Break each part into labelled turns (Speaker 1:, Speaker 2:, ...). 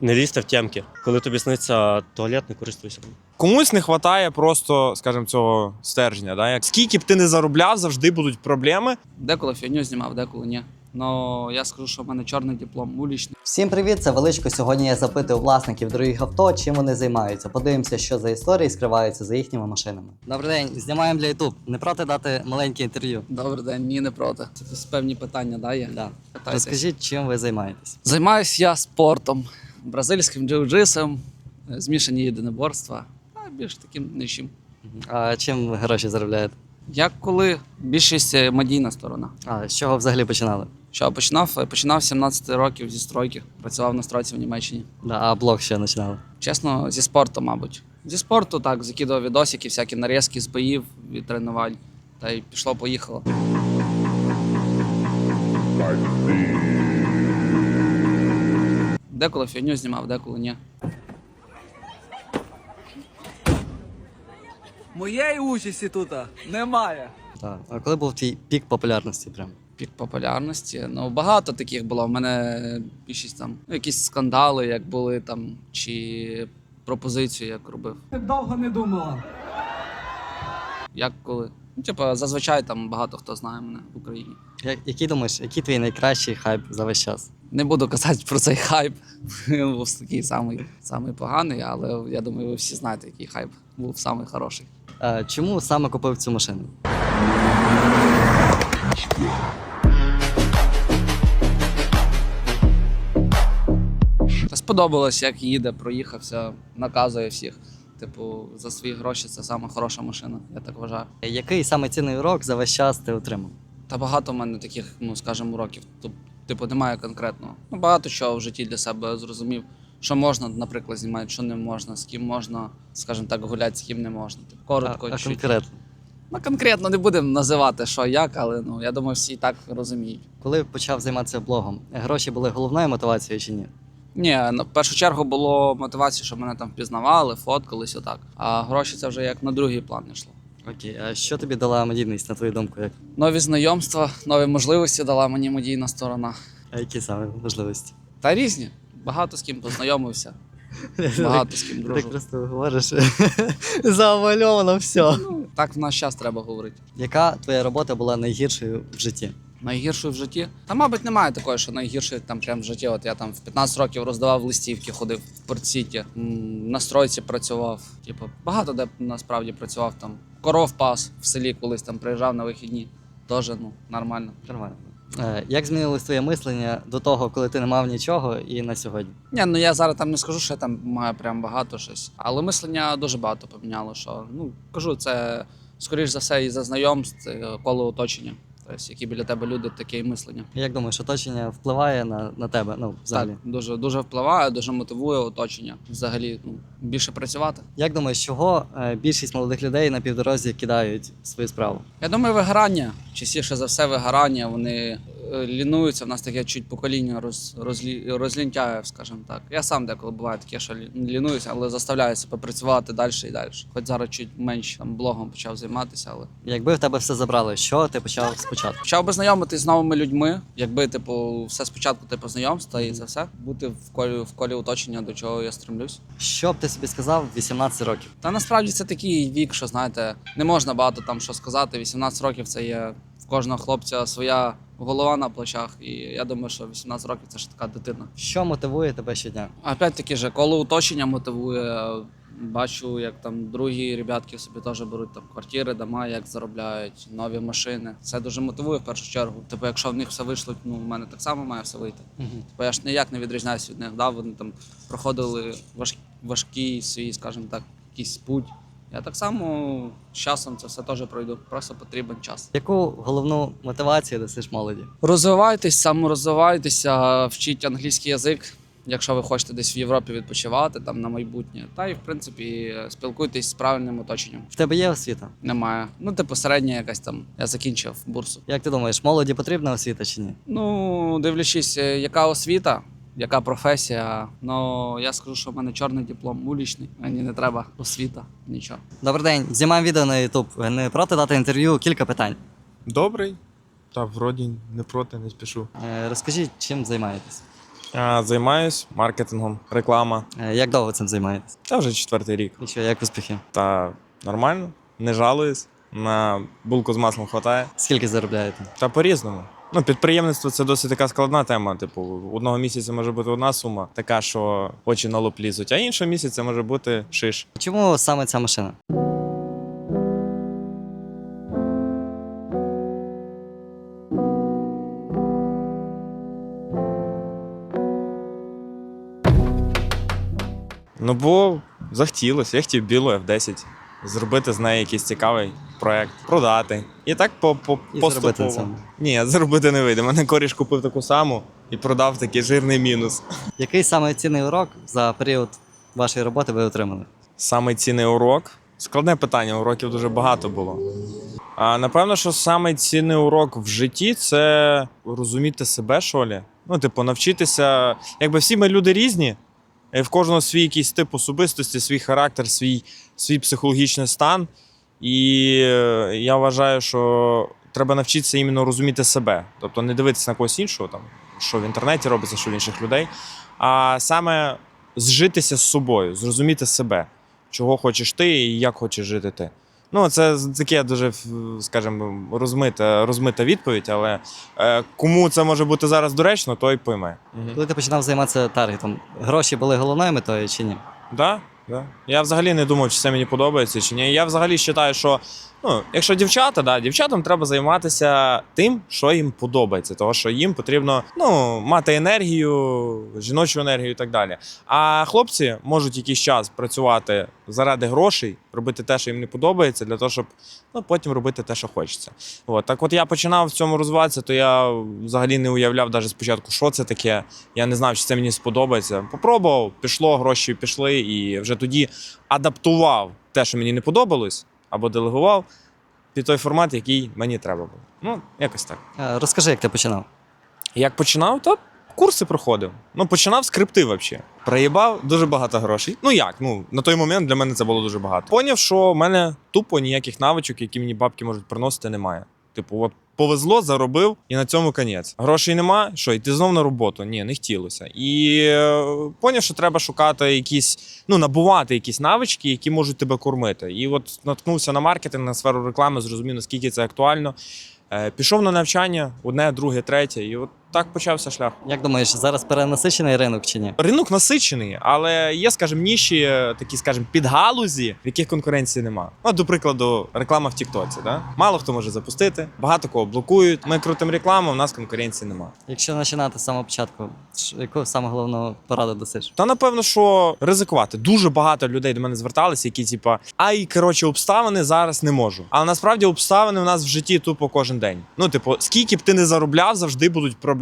Speaker 1: Не лізьте в тямки. Коли тобі сниться туалет, не користуйся.
Speaker 2: Комусь не вистачає просто, скажімо, цього стержня. Да? Як скільки б ти не заробляв, завжди будуть проблеми.
Speaker 3: Деколи фігню знімав, деколи ні. Ну я скажу, що в мене чорний диплом улічний.
Speaker 4: Всім привіт, це Величко. Сьогодні я запитую власників дорогих авто, чим вони займаються. Подивимося, що за історії скриваються за їхніми машинами. Добрий день, знімаємо для YouTube. Не проти дати маленьке інтерв'ю.
Speaker 3: Добрий день, ні, не проти. Це певні питання, да, є?
Speaker 4: Да. Розкажіть, чим ви займаєтесь?
Speaker 3: Займаюсь я спортом, бразильським джиу-джисом, е, змішані єдиноборства, а більш таким нічим.
Speaker 4: А чим ви гроші заробляєте?
Speaker 3: Як коли більшість е, медійна сторона.
Speaker 4: А з чого взагалі починали?
Speaker 3: Що починав? Починав 17 років зі стройки, працював на стройці в Німеччині.
Speaker 4: Да, а блог що починали?
Speaker 3: Чесно, зі спорту, мабуть. Зі спорту так, закидував відосики, всякі нарізки з боїв від тренувань. Та й пішло-поїхало. Деколи фігню знімав, деколи ні.
Speaker 5: Моєї участі тут немає.
Speaker 4: Так. А коли був твій пік популярності? Прям?
Speaker 3: Пік популярності. Ну, багато таких було. У мене більшість там ну, якісь скандали, як були там, чи пропозицію, як робив.
Speaker 5: Довго не думала.
Speaker 3: Як коли. Ну, типу, зазвичай там багато хто знає мене в Україні.
Speaker 4: Я- Який думаєш, який твій найкращий хайп за весь час?
Speaker 3: Не буду казати про цей хайп. Він був такий самий, самий поганий, але я думаю, ви всі знаєте, який хайп був самий хороший.
Speaker 4: А, чому саме купив цю машину?
Speaker 3: Сподобалось, як їде, проїхався, наказує всіх. Типу, за свої гроші це саме хороша машина, я так вважаю.
Speaker 4: Який саме цінний урок за весь час ти отримав?
Speaker 3: Та багато в мене таких, ну скажімо, уроків. Типу, немає конкретного. Ну, багато чого в житті для себе зрозумів. Що можна, наприклад, знімати, що не можна, з ким можна, скажімо так, гуляти, з ким не можна. Типу, коротко,
Speaker 4: а, а конкретно?
Speaker 3: Ну, конкретно не будемо називати, що як, але ну я думаю, всі і так розуміють.
Speaker 4: Коли почав займатися блогом, гроші були головною мотивацією чи ні?
Speaker 3: Ні, на першу чергу було мотивація, щоб мене там впізнавали, фоткались отак. А гроші це вже як на другий план йшло.
Speaker 4: Окей, а що тобі дала медійність, на твою думку? Як?
Speaker 3: Нові знайомства, нові можливості дала мені медійна сторона.
Speaker 4: А які саме можливості?
Speaker 3: Та різні. Багато з ким познайомився, багато з ким
Speaker 4: Ти так просто говориш завальовано все.
Speaker 3: Ну, так в наш час треба говорити.
Speaker 4: Яка твоя робота була найгіршою в житті?
Speaker 3: Найгіршою в житті. Та, мабуть, немає такої, що найгірше там прям в житті. От я там в 15 років роздавав листівки, ходив в портсіті, на стройці працював. Типу, багато де насправді працював там. Коров пас в селі колись там приїжджав на вихідні. Теж ну, нормально.
Speaker 4: Нормально. Е, як змінилось твоє мислення до того, коли ти не мав нічого, і на сьогодні?
Speaker 3: Ні, ну я зараз там не скажу, що я там маю прям багато щось. Але мислення дуже багато поміняло. Що ну кажу, це скоріш за все і за знайомств, коло оточення. Тобто, які біля тебе люди, таке і мислення.
Speaker 4: Як думаєш, оточення впливає на, на тебе? Ну, взагалі?
Speaker 3: Так, дуже дуже впливає, дуже мотивує оточення. Взагалі, ну більше працювати.
Speaker 4: Як думаєш, чого е, більшість молодих людей на півдорозі кидають свою справу?
Speaker 3: Я думаю, вигорання. Частіше за все, вигорання. Вони лінуються. В нас таке чуть покоління роз, розлі, розлінтяє, скажімо так. Я сам деколи буває таке, що лінуюся, але заставляю себе працювати далі і далі. Хоч зараз чуть менше там блогом почав займатися, але
Speaker 4: Якби в тебе все забрали, що ти почав спочатку?
Speaker 3: почав би знайомитись з новими людьми. Якби, типу, все спочатку типу знайомства і це все. Бути в колі в колі оточення, до чого я стремлюсь.
Speaker 4: Що б ти собі сказав в 18 років?
Speaker 3: Та насправді це такий вік, що знаєте, не можна багато там що сказати. 18 років це є в кожного хлопця своя голова на плечах. І я думаю, що 18 років це ж така дитина.
Speaker 4: Що мотивує тебе щодня?
Speaker 3: Опять таки же, коло оточення мотивує. Бачу, як там другі ребятки собі теж беруть там квартири, дома, як заробляють, нові машини. Це дуже мотивує в першу чергу. Типу, якщо в них все вийшло, ну в мене так само має все вийти. Типу, я ж ніяк не відрізняюся від них. Да? Вони там проходили важ, важкий свій, скажімо так, якийсь путь. Я так само з часом це все теж пройду. Просто потрібен час.
Speaker 4: Яку головну мотивацію дасиш молоді?
Speaker 3: Розвивайтесь, саморозвивайтеся, вчіть англійський язик, якщо ви хочете десь в Європі відпочивати там на майбутнє. Та й в принципі спілкуйтесь з правильним оточенням.
Speaker 4: В тебе є освіта?
Speaker 3: Немає. Ну, типу, середня якась там. Я закінчив бурсу.
Speaker 4: Як ти думаєш, молоді потрібна освіта чи ні?
Speaker 3: Ну, дивлячись, е, яка освіта, яка професія. Ну я скажу, що в мене чорний диплом улічний. Мені не треба освіта, нічого.
Speaker 4: Добрий день, знімаємо відео на YouTube. Не проти дати інтерв'ю, кілька питань.
Speaker 2: Добрий. Та вроді не проти, не спішу.
Speaker 4: Е, Розкажіть, чим займаєтесь?
Speaker 2: А, займаюсь маркетингом, реклама.
Speaker 4: Е, Як довго цим займаєтесь?
Speaker 2: Та вже четвертий рік.
Speaker 4: І що, як успіхи?
Speaker 2: Та нормально, не жалуюсь. На булку з маслом хватає.
Speaker 4: Скільки заробляєте?
Speaker 2: Та по-різному. Ну, підприємництво це досить така складна тема. Типу, одного місяця може бути одна сума, така, що очі на лоб лізуть, а іншого місяця може бути шиш.
Speaker 4: Чому саме ця машина?
Speaker 2: Ну бо захотілося, я хотів білу F10, зробити з неї якийсь цікавий проект, продати. І так по, по
Speaker 4: І
Speaker 2: поступово.
Speaker 4: на.
Speaker 2: Ні, заробити не вийде. Мене коріш купив таку саму і продав такий жирний мінус.
Speaker 4: Який саме цінний урок за період вашої роботи ви отримали?
Speaker 2: Самий цінний урок. Складне питання, уроків дуже багато було. А напевно, що самий цінний урок в житті це розуміти себе, що лі. Ну, типу, навчитися. Якби всі ми люди різні, і в кожного свій якийсь тип особистості, свій характер, свій, свій психологічний стан. І е, я вважаю, що треба навчитися іменно розуміти себе. Тобто не дивитися на когось іншого, там, що в інтернеті робиться, що в інших людей, а саме зжитися з собою, зрозуміти себе чого хочеш ти і як хочеш жити ти. Ну, це таке дуже, скажімо, розмита, розмита відповідь, але е, кому це може бути зараз доречно, той пойме.
Speaker 4: Коли ти починав займатися таргетом, гроші були головною метою чи ні?
Speaker 2: Да, да. Я взагалі не думав, чи це мені подобається чи ні. Я взагалі вважаю, що ну, якщо дівчата, да, дівчатам треба займатися тим, що їм подобається, тому що їм потрібно ну, мати енергію, жіночу енергію і так далі. А хлопці можуть якийсь час працювати заради грошей, робити те, що їм не подобається, для того, щоб ну, потім робити те, що хочеться. От. Так от я починав в цьому розвиватися, то я взагалі не уявляв навіть спочатку, що це таке. Я не знав, чи це мені сподобається. Попробував, пішло, гроші пішли, і вже тоді адаптував те, що мені не подобалось, або делегував під той формат, який мені треба було. Ну, якось так.
Speaker 4: Е, Розкажи, як ти починав.
Speaker 2: Як починав, то курси проходив. Ну, починав скрипти взагалі. Проїбав дуже багато грошей. Ну як? Ну на той момент для мене це було дуже багато. Поняв, що в мене тупо ніяких навичок, які мені бабки можуть приносити, немає. Типу, от повезло, заробив, і на цьому конець. Грошей нема. Що, йти знов на роботу? Ні, не хотілося. І е, поняв, що треба шукати якісь, ну набувати якісь навички, які можуть тебе кормити. І от наткнувся на маркетинг, на сферу реклами, зрозумів, наскільки це актуально. Е, пішов на навчання, одне, друге, третє, і от так почався шлях.
Speaker 4: Як думаєш, зараз перенасичений ринок чи ні?
Speaker 2: Ринок насичений, але є, скажімо, ніші, е, такі, скажімо, підгалузі, в яких конкуренції нема. Ну, до прикладу, реклама в Тіктоці. Да? Мало хто може запустити, багато кого блокують. Ми крутимо рекламу, в нас конкуренції нема.
Speaker 4: Якщо починати з самого початку, яку саме головну пораду дасиш?
Speaker 2: Та напевно, що ризикувати. Дуже багато людей до мене зверталися, які, типа, ай, коротше, обставини зараз не можу. Але насправді обставини у нас в житті тупо кожен день. Ну, типу, скільки б ти не заробляв, завжди будуть проблеми.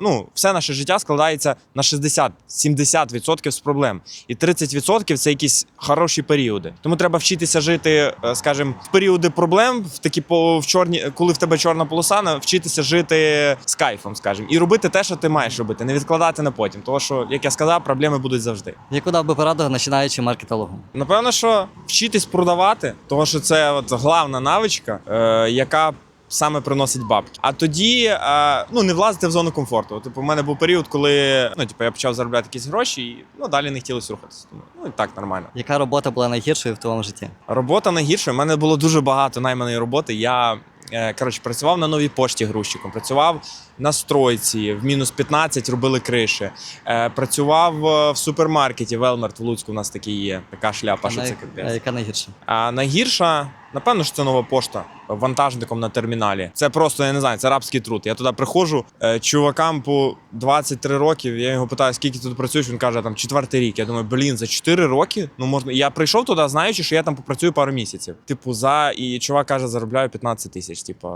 Speaker 2: Ну, все наше життя складається на 60-70% з проблем. І 30% це якісь хороші періоди. Тому треба вчитися жити, е, скажімо, в періоди проблем, в такі по в чорні, коли в тебе чорна полоса, навчитися жити з кайфом, скажімо, і робити те, що ти маєш робити, не відкладати на потім. Тому що, як я сказав, проблеми будуть завжди.
Speaker 4: Яку дав би пораду починаючи маркетологу?
Speaker 2: Напевно, що вчитись продавати, тому що це от головна навичка, е, яка саме приносить бабки. А тоді е, ну не влазити в зону комфорту. Типу, у мене був період, коли ну, типу, я почав заробляти якісь гроші, і ну далі не хотілося рухатися. Тому ну і так нормально.
Speaker 4: Яка робота була найгіршою в твоєму житті?
Speaker 2: Робота найгірша. У мене було дуже багато найманої роботи. Я е, коротше працював на новій пошті грузчиком, працював на стройці, в мінус 15 робили криші. Е, працював в супермаркеті Велмарт в Луцьку. У нас такий є. Така шляпа,
Speaker 4: А
Speaker 2: що це капець.
Speaker 4: а яка найгірша?
Speaker 2: А найгірша, напевно, що це нова пошта вантажником на терміналі. Це просто я не знаю, це рабський труд. Я туди приходжу, е, чувакам по 23 років. Я його питаю, скільки ти тут працюєш. Він каже, там четвертий рік. Я думаю, блін, за 4 роки. Ну можна. Я прийшов туди, знаючи, що я там попрацюю пару місяців. Типу, за і чувак каже, заробляю 15 тисяч. Типу,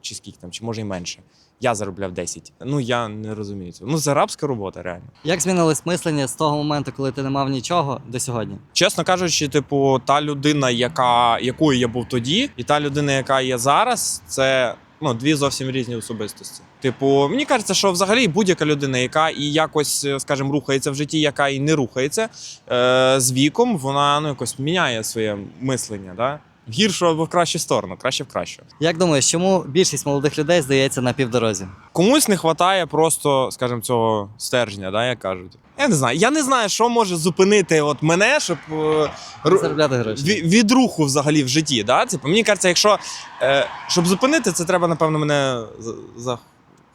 Speaker 2: чи скільки там, чи може й менше. Я заробляв 10. Ну я не розумію цього. Ну це рабська робота, реально.
Speaker 4: Як змінилось мислення з того моменту, коли ти не мав нічого, до сьогодні?
Speaker 2: Чесно кажучи, типу, та людина, яка якою я був тоді, і та людина, яка є зараз, це ну дві зовсім різні особистості. Типу, мені кажеться, що взагалі будь-яка людина, яка і якось, е, скажімо, рухається в житті, яка і не рухається е, з віком, вона ну якось міняє своє мислення. Да? В гіршу або в кращу сторону, краще в кращу.
Speaker 4: Як думаєш, чому більшість молодих людей здається на півдорозі?
Speaker 2: Комусь не вистачає просто, скажімо, цього стержня, да, як кажуть. Я не знаю. Я не знаю, що може зупинити от мене, щоб е, ру-
Speaker 4: Заробляти гроші.
Speaker 2: від, від руху взагалі в житті. Да? Типу, мені кажеться, якщо е, щоб зупинити, це треба, напевно, мене за- за-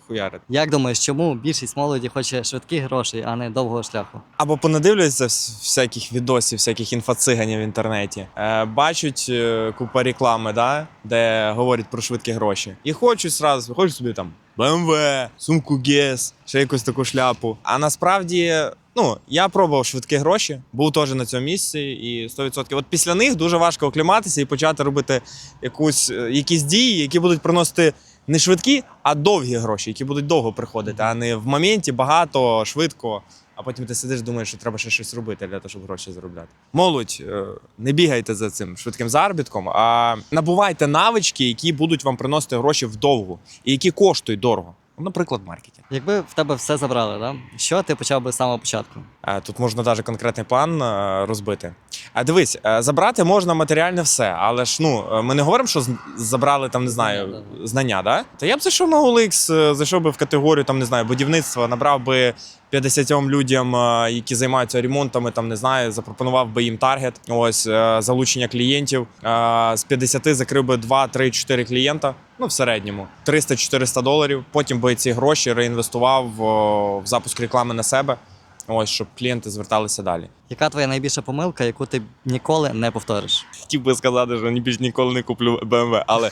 Speaker 2: захуярити.
Speaker 4: Як думаєш, чому більшість молоді хоче швидких грошей, а не довгого шляху?
Speaker 2: Або понадивляються всяких відосів, всяких інфоциганів в інтернеті, е, бачать е, купа реклами, да? де говорять про швидкі гроші. І хочуть зразу, хочуть собі там BMW, сумку Guess, ще якусь таку шляпу. А насправді. Ну, я пробував швидкі гроші, був теж на цьому місці, і 100%. От після них дуже важко окліматися і почати робити якусь, е, якісь дії, які будуть приносити не швидкі, а довгі гроші, які будуть довго приходити, а не в моменті багато, швидко. А потім ти сидиш, думаєш, що треба ще щось робити для того, щоб гроші заробляти. Молодь, е, не бігайте за цим швидким заробітком, а набувайте навички, які будуть вам приносити гроші вдовго і які коштують дорого. Наприклад, маркетинг.
Speaker 4: Якби в тебе все забрали, да? що ти почав би з самого початку?
Speaker 2: Тут можна навіть конкретний план е, розбити. А дивись, е, забрати можна матеріальне все, але ж ну е, ми не говоримо, що з- забрали там, не знаю,
Speaker 4: Знання,
Speaker 2: знання, да? Та я б зайшов на OLX, зайшов би в категорію там, не знаю, будівництва, набрав би 50 людям, е, які займаються ремонтами, там не знаю, запропонував би їм таргет. Ось е, залучення клієнтів. Е, З 50 закрив би 2, 3, 4 клієнта. Ну, в середньому 300-400 доларів. Потім би ці гроші реінвестував в запуск реклами на себе. Ось щоб клієнти зверталися далі.
Speaker 4: Яка твоя найбільша помилка, яку ти ніколи не повториш?
Speaker 2: Хотів би сказати, що ні більш ніколи не куплю BMW, але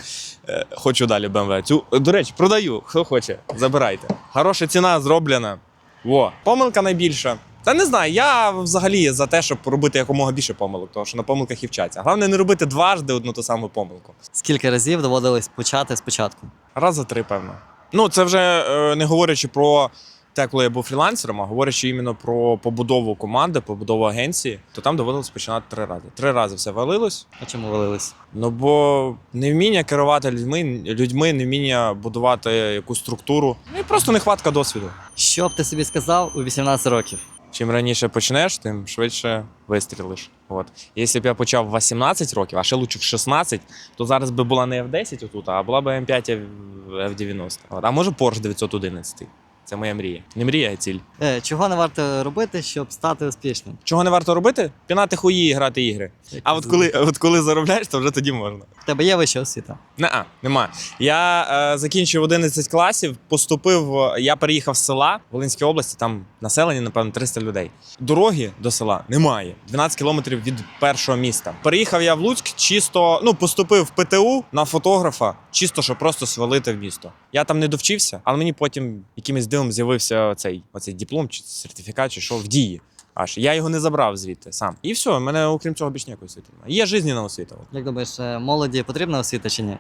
Speaker 2: е, хочу далі BMW. Цю до речі, продаю. Хто хоче, забирайте. Хороша ціна зроблена. Во, помилка найбільша. Та не знаю, я взагалі за те, щоб робити якомога більше помилок, тому що на помилках і вчаться. Головне не робити дважди одну ту саму помилку.
Speaker 4: Скільки разів доводилось почати спочатку?
Speaker 2: Раз за три, певно. Ну, це вже е, не говорячи про те, коли я був фрілансером, а говорячи іменно про побудову команди, побудову агенції, то там доводилось починати три рази. Три рази все валилось.
Speaker 4: А чому валились?
Speaker 2: Ну бо невміння керувати людьми, людьми, невміння будувати якусь структуру. Ну і просто нехватка досвіду.
Speaker 4: Що б ти собі сказав у 18 років?
Speaker 2: Чим раніше почнеш, тим швидше вистрілиш. От. Якщо б я почав в 18 років, а ще лучше в 16, то зараз би була не F10 отут, а була б М5 F90. От. А може Porsche 911. Це моя мрія. Не мрія, а ціль.
Speaker 4: Е, чого не варто робити, щоб стати успішним?
Speaker 2: Чого не варто робити? Пінати хуї і грати ігри. А от коли, от коли заробляєш, то вже тоді можна.
Speaker 4: В тебе є вища освіта?
Speaker 2: Не, нема. Я е, закінчив 11 класів, поступив. е, Я переїхав з села в Волинській області, там населення, напевно, 300 людей. Дороги до села немає. 12 кілометрів від першого міста. Переїхав я в Луцьк, чисто ну поступив в ПТУ на фотографа, чисто щоб просто свалити в місто. Я там не довчився, але мені потім якимось дивом з'явився цей оцей диплом чи сертифікат, чи що в дії. Аж я його не забрав звідти сам. І все, мене окрім цього більш ніякої освіти немає. Є жизненна освіта.
Speaker 4: Як думаєш, е, молоді потрібна освіта чи ні?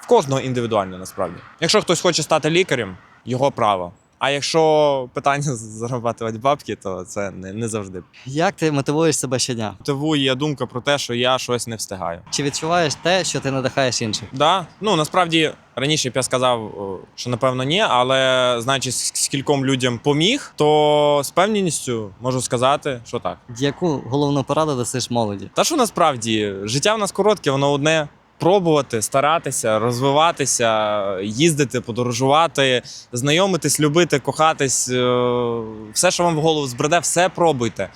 Speaker 2: В кожного індивідуально насправді. Якщо хтось хоче стати лікарем, його право. А якщо питання зарабатувати бабки, то це не, не завжди.
Speaker 4: Як ти мотивуєш себе щодня?
Speaker 2: Мотивує думка про те, що я щось не встигаю.
Speaker 4: Чи відчуваєш те, що ти надихаєш інших?
Speaker 2: Да, ну насправді раніше б я сказав, що напевно ні, але знаючи скільком людям поміг, то з певністю можу сказати, що так.
Speaker 4: Яку головну пораду дасиш молоді?
Speaker 2: Та що насправді життя в нас коротке, воно одне. Пробувати, старатися, розвиватися, їздити, подорожувати, знайомитись, любити, кохатись. е, Все, що вам в голову збреде, все пробуйте.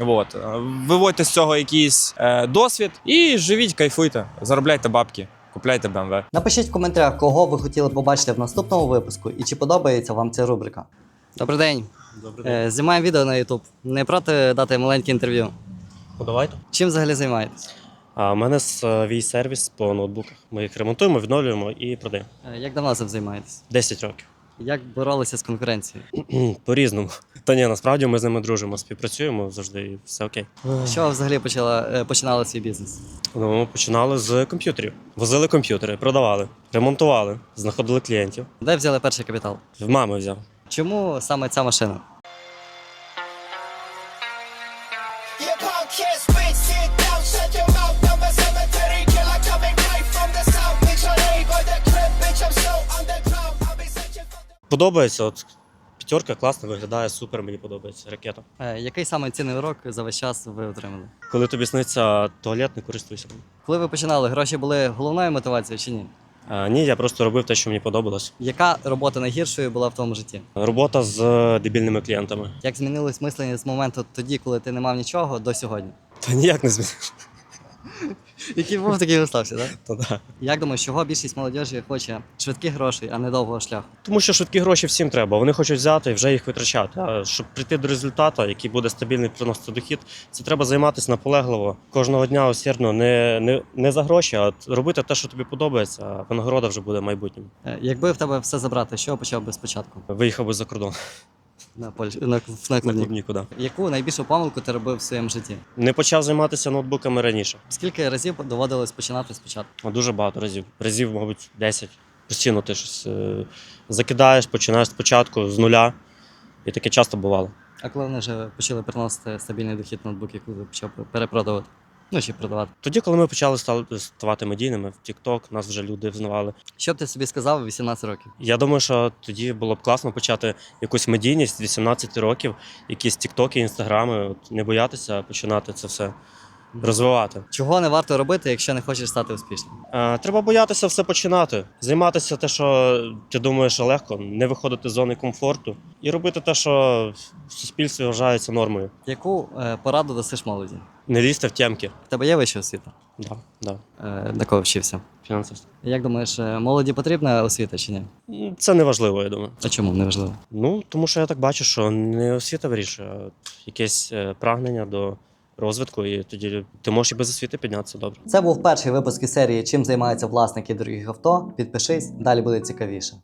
Speaker 2: От. Е, Виводьте з цього якийсь е, досвід і живіть, кайфуйте, заробляйте бабки, купляйте BMW.
Speaker 4: Напишіть в коментарях, кого ви хотіли побачити в наступному випуску і чи подобається вам ця рубрика. Добрий день.
Speaker 1: Добре,
Speaker 4: Е, знімаємо відео на YouTube. Не проти дати маленьке інтерв'ю.
Speaker 1: подавайте.
Speaker 4: Чим взагалі займаєтесь?
Speaker 1: А у мене свій сервіс по ноутбуках. Ми їх ремонтуємо, відновлюємо і продаємо.
Speaker 4: Е, як давно цим займаєтесь?
Speaker 1: 10 років.
Speaker 4: Як боролися з конкуренцією?
Speaker 1: По-різному. Та ні, насправді ми з ними дружимо, співпрацюємо завжди і все окей.
Speaker 4: З чого взагалі почала, е, починали свій бізнес?
Speaker 1: Ну, ми починали з комп'ютерів. Возили комп'ютери, продавали, ремонтували, знаходили клієнтів.
Speaker 4: Де взяли перший капітал?
Speaker 1: В мами взяв.
Speaker 4: Чому саме ця машина?
Speaker 1: Подобається, от п'ятерка класно виглядає, супер, мені подобається ракета.
Speaker 4: Е, який саме цінний урок за весь час ви отримали?
Speaker 1: Коли тобі сниться туалет, не користуйся.
Speaker 4: Коли ви починали, гроші були головною мотивацією чи ні?
Speaker 1: А, ні, я просто робив те, що мені подобалось.
Speaker 4: Яка робота найгіршою була в твоєму житті?
Speaker 1: Робота з е, дебільними клієнтами.
Speaker 4: Як змінилось мислення з моменту тоді, коли ти не мав нічого, до сьогодні?
Speaker 1: Та ніяк не змінив.
Speaker 4: Який був, такий остався, так?
Speaker 1: Та да.
Speaker 4: Як думаєш, чого більшість молодіжі хоче швидких грошей, а не довгого шляху?
Speaker 1: Тому що швидкі гроші всім треба. Вони хочуть взяти і вже їх витрачати. А щоб прийти до результату, який буде стабільний приносити дохід, це треба займатися наполегливо кожного дня усердно, не, не, не за гроші, а робити те, що тобі подобається, а винагорода вже буде майбутнім.
Speaker 4: Е, Якби в тебе все забрати, що почав би спочатку?
Speaker 1: Виїхав би за кордон
Speaker 4: На Польщ... на, на
Speaker 1: на
Speaker 4: клубні.
Speaker 1: клубніку. Да.
Speaker 4: Яку найбільшу помилку ти робив в своєму житті?
Speaker 1: Не почав займатися ноутбуками раніше.
Speaker 4: Скільки разів доводилось починати спочатку?
Speaker 1: А Дуже багато разів. Разів, мабуть, 10. Постійно ти щось е, закидаєш, починаєш спочатку з нуля. І таке часто бувало.
Speaker 4: А коли вони вже почали приносити стабільний дохід ноутбуки, коли ти почав перепродавати? Ну чи продавати?
Speaker 1: Тоді, коли ми почали ставати медійними в TikTok, нас вже люди взнавали.
Speaker 4: Що б ти собі сказав у 18 років?
Speaker 1: Я думаю, що тоді було б класно почати якусь медійність 18 років, якісь тіктоки, інстаграми, от не боятися, починати це все розвивати.
Speaker 4: Чого не варто робити, якщо не хочеш стати успішним?
Speaker 1: Е, Треба боятися все починати, займатися те, що ти думаєш легко, не виходити з зони комфорту і робити те, що в суспільстві вважається нормою.
Speaker 4: Яку е, пораду дасиш молоді?
Speaker 1: Не лізти в тємки.
Speaker 4: В тебе є вища освіта?
Speaker 1: Да, да.
Speaker 4: Е, на кого вчився?
Speaker 1: Фінансист.
Speaker 4: Як думаєш, е, молоді потрібна освіта чи ні?
Speaker 1: М, Це не важливо, я думаю.
Speaker 4: А чому неважливо?
Speaker 1: Ну, тому що я так бачу, що не освіта вирішує, а якесь е, прагнення до розвитку, і тоді ти можеш і без освіти піднятися добре.
Speaker 4: Це був перший випуск із серії Чим займаються власники дорогих авто. Підпишись, далі буде цікавіше.